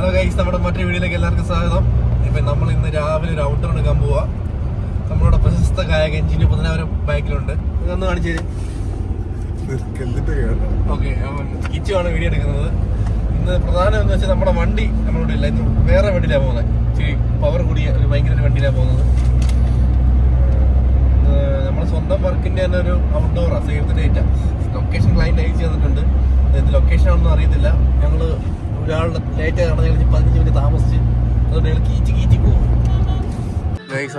Hello guys നമ്മുടെ മറ്റൊരു വീഡിയോയിലേക്ക് എല്ലാവർക്കും സ്വാഗതം. ഇപ്പം നമ്മൾ ഇന്ന് രാവിലെ ഒരു ഔട്ടർ എടുക്കാൻ പോവാ. നമ്മളുടെ പ്രശസ്ത ഗായകൻ ജിനു പുതിനാവരം ബാക്കിലുണ്ട്. ഇതൊന്ന് കാണിച്ചു ഓക്കെ കിച്ചു വീഡിയോ എടുക്കുന്നത്. ഇന്ന് പ്രധാനം എന്ന് വെച്ചാൽ നമ്മുടെ വണ്ടി നമ്മളോട് ഇല്ല ഇന്ന് വേറെ വണ്ടിയിലാണ് പോകുന്നത്. ഇച്ചിരി പവർ കൂടിയ ഒരു ഭയങ്കര ഒരു വണ്ടിയിലാണ് പോകുന്നത് നമ്മുടെ സ്വന്തം വർക്കിന്റെ തന്നെ ഒരു ഔട്ട്ഡോറാണ് save the date location client അയച്ചു തന്നിട്ടുണ്ട് ഇത് ലൊക്കേഷൻ ആണെന്നും അറിയത്തില്ല. ഞങ്ങൾ ഒരാളുടെ ലേറ്റ് കടന്നു കഴിഞ്ഞ് പതിനഞ്ച് മിനിറ്റ് താമസിച്ച് അതുകൊണ്ട് ഞങ്ങൾ കീച്ച് കീച്ച് പോകും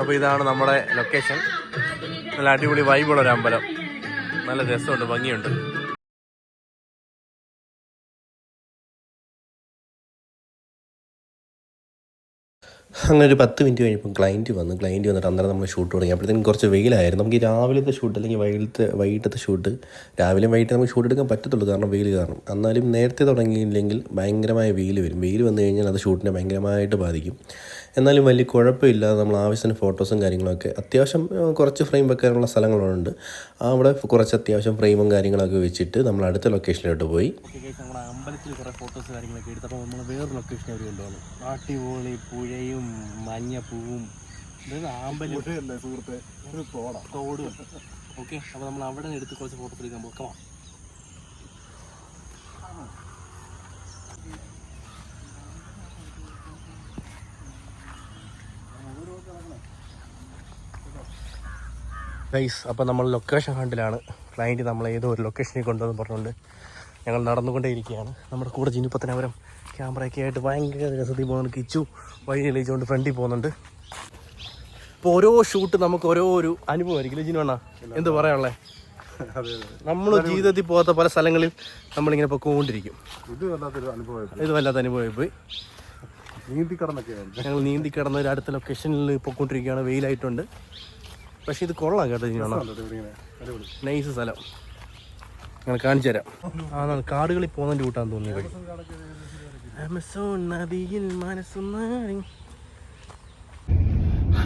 അപ്പോൾ ഇതാണ് നമ്മുടെ ലൊക്കേഷൻ നല്ല അടിപൊളി വൈബുള്ള ഒരു അമ്പലം. നല്ല രസമുണ്ട് ഭംഗിയുണ്ട്. അങ്ങനെ ഒരു പത്ത് മിനിറ്റ് കഴിഞ്ഞപ്പോൾ ക്ലയന്റ് വന്നു. ക്ലയന്റ് വന്നിട്ട് അന്നേരം നമ്മൾ ഷൂട്ട് തുടങ്ങി. അപ്പോഴത്തേക്കും കുറച്ച് വെയിലായിരുന്നു. നമുക്ക് രാവിലത്തെ ഷൂട്ട് അല്ലെങ്കിൽ വൈകിട്ട് വൈകിട്ടത്തെ ഷൂട്ട് രാവിലെയും വൈകിട്ട് നമുക്ക് ഷൂട്ട് എടുക്കാൻ പറ്റത്തുള്ളൂ കാരണം വെയിൽ കാരണം. എന്നാലും നേരത്തെ തുടങ്ങിയില്ലെങ്കിൽ ഭയങ്കരമായ വെയിൽ വരും. വെയിൽ വന്നു കഴിഞ്ഞാൽ അത് ഷൂട്ടിനെ ഭയങ്കരമായിട്ട് ബാധിക്കും. എന്നാലും വലിയ കുഴപ്പമില്ലാതെ നമ്മൾ ആവശ്യത്തിന് ഫോട്ടോസും കാര്യങ്ങളൊക്കെ അത്യാവശ്യം കുറച്ച് ഫ്രെയിം വെക്കാനുള്ള സ്ഥലങ്ങളുണ്ട്. അവിടെ കുറച്ച് അത്യാവശ്യം ഫ്രെയിമും കാര്യങ്ങളൊക്കെ വെച്ചിട്ട് നമ്മൾ അടുത്ത ലൊക്കേഷനിലോട്ട് പോയി. അമ്പലത്തിൽ കുറേ ഫോട്ടോസ് കാര്യങ്ങളൊക്കെ എടുത്തപ്പോൾ നമ്മൾ വേറൊരു ലൊക്കേഷൻ അവർ കൊണ്ടുപോകണം. അടിപൊളി പുഴയും മഞ്ഞപ്പൂവും മഞ്ഞ പൂവും. സുഹൃത്തെ? തോടാ. ഓക്കെ അപ്പോൾ നമ്മൾ അവിടെ നിന്ന് എടുത്ത് കുറച്ച് ഫോട്ടോ എടുക്കാൻ പോക്കാം ഗൈസ് അപ്പോൾ നമ്മൾ ലൊക്കേഷൻ ഹണ്ടിലാണ് ക്ലയന്റ് നമ്മളെ ഏതോ ഒരു ലൊക്കേഷനിൽ കൊണ്ടുവന്ന് പറഞ്ഞുകൊണ്ട് ഞങ്ങൾ നടന്നുകൊണ്ടേ ഇരിക്കുകയാണ് നമ്മുടെ കൂടെ ജിനുപ്പത്തനവരം ക്യാമറയൊക്കെ ആയിട്ട് ഭയങ്കര രസത്തിൽ പോകുന്നുണ്ട് കിച്ചു വഴി തെളിയിച്ചുകൊണ്ട് ഫ്രണ്ടിൽ പോകുന്നുണ്ട്. ഇപ്പോൾ ഓരോ ഷൂട്ട് നമുക്ക് ഓരോ ഒരു അനുഭവമായിരിക്കും ജിനു അണ്ണാ? എന്ത് പറയാനുള്ളത് നമ്മൾ ജീവിതത്തിൽ പോകാത്ത പല സ്ഥലങ്ങളിൽ നമ്മളിങ്ങനെ പൊക്കോണ്ടിരിക്കും ഇത് വല്ലാത്തൊരു അനുഭവമായിരുന്നു ഇത് വല്ലാത്ത അനുഭവമായി പോയി. നീന്തി കടന്നൊക്കെ ഞങ്ങൾ നീന്തി കടന്ന ഒരു അടുത്ത ലൊക്കേഷനിൽ പൊക്കോണ്ടിരിക്കുകയാണ് വെയിലായിട്ടുണ്ട്. പക്ഷേ ഇത് കൊള്ളാം കേട്ടോ നൈസ് സ്ഥലം. ഞങ്ങൾ കാണിച്ചു തരാം. ആ കാടുകളിൽ പോകുന്നതിന്റെ കൂട്ടാന്ന് തോന്നി വഴി. ആമസോൺ നദിയിൽ മനസ്സൊന്നാടി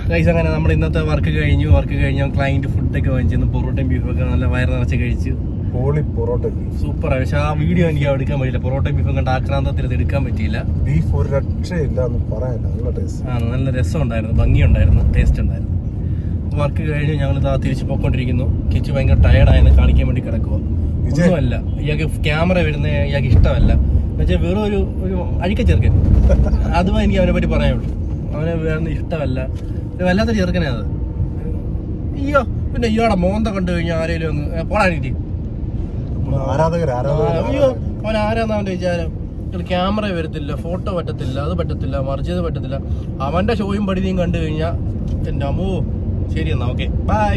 ഗൈസ് അങ്ങനെ നമ്മൾ ഇന്നത്തെ വർക്ക് കഴിഞ്ഞു. വർക്ക് കഴിഞ്ഞു ക്ലയന്റ് ഫുഡൊക്കെ വാങ്ങിച്ചു പൊറോട്ടയും ബീഫൊക്കെ നല്ല വയറ് നിറച്ച് കഴിച്ചു. പോളി പൊറോട്ട സൂപ്പർ പക്ഷെ ആ വീഡിയോ എനിക്ക് എടുക്കാൻ പറ്റില്ല പൊറോട്ടയും ബീഫും കണ്ട് ആക്രാന്തത്തിൽ അത് എടുക്കാൻ പറ്റിയില്ല. ബീഫ് ഒരു രക്ഷയില്ല പറയാനില്ല നല്ല ടേസ്റ്റ് ആ നല്ല രസമുണ്ടായിരുന്നു ഭംഗിയുണ്ടായിരുന്നു. ടേസ്റ്റ് ഉണ്ടായിരുന്നു. വർക്ക് കഴിഞ്ഞ് ഞങ്ങൾ ഇതാ തിരിച്ച് പോയിക്കൊണ്ടിരിക്കുന്നു. കിച്ചു ഭയങ്കര ടയർഡായെന്ന് കാണിക്കാൻ വേണ്ടി കിടക്കുക. ഒന്നുമല്ല. ഇയാൾക്ക് ക്യാമറ വരുന്ന ഇയാൾക്ക് ഇഷ്ടമല്ല. എന്നുവെച്ചാൽ വെറും ഒരു ഒരു അഴിക്ക ചെറുക്കൻ. അതും എനിക്ക് അവനെ പറ്റി പറയാനുള്ളൂ. അവനെ വേറെ ഇഷ്ടമല്ല. വല്ലാത്തൊരു വല്ലാത്ത ചെറുക്കനെ അത്. അയ്യോ പിന്നെ ഇയാടെ മോന്ത കണ്ടു കഴിഞ്ഞാൽ ആരെങ്കിലും ഒന്ന് പോടാനിട്ട് അയ്യോ അവൻ ആരാന്ന് അവന്റെ വിചാരം? ക്യാമറ വരത്തില്ല ഫോട്ടോ പറ്റത്തില്ല അത് പറ്റത്തില്ല മറിച്ചത് പറ്റത്തില്ല. അവന്റെ ഷോയും പടിതിയും കണ്ടു കഴിഞ്ഞാൽ എന്റെ അമ്മോ ശരി എന്നാൽ ഓക്കെ ബൈ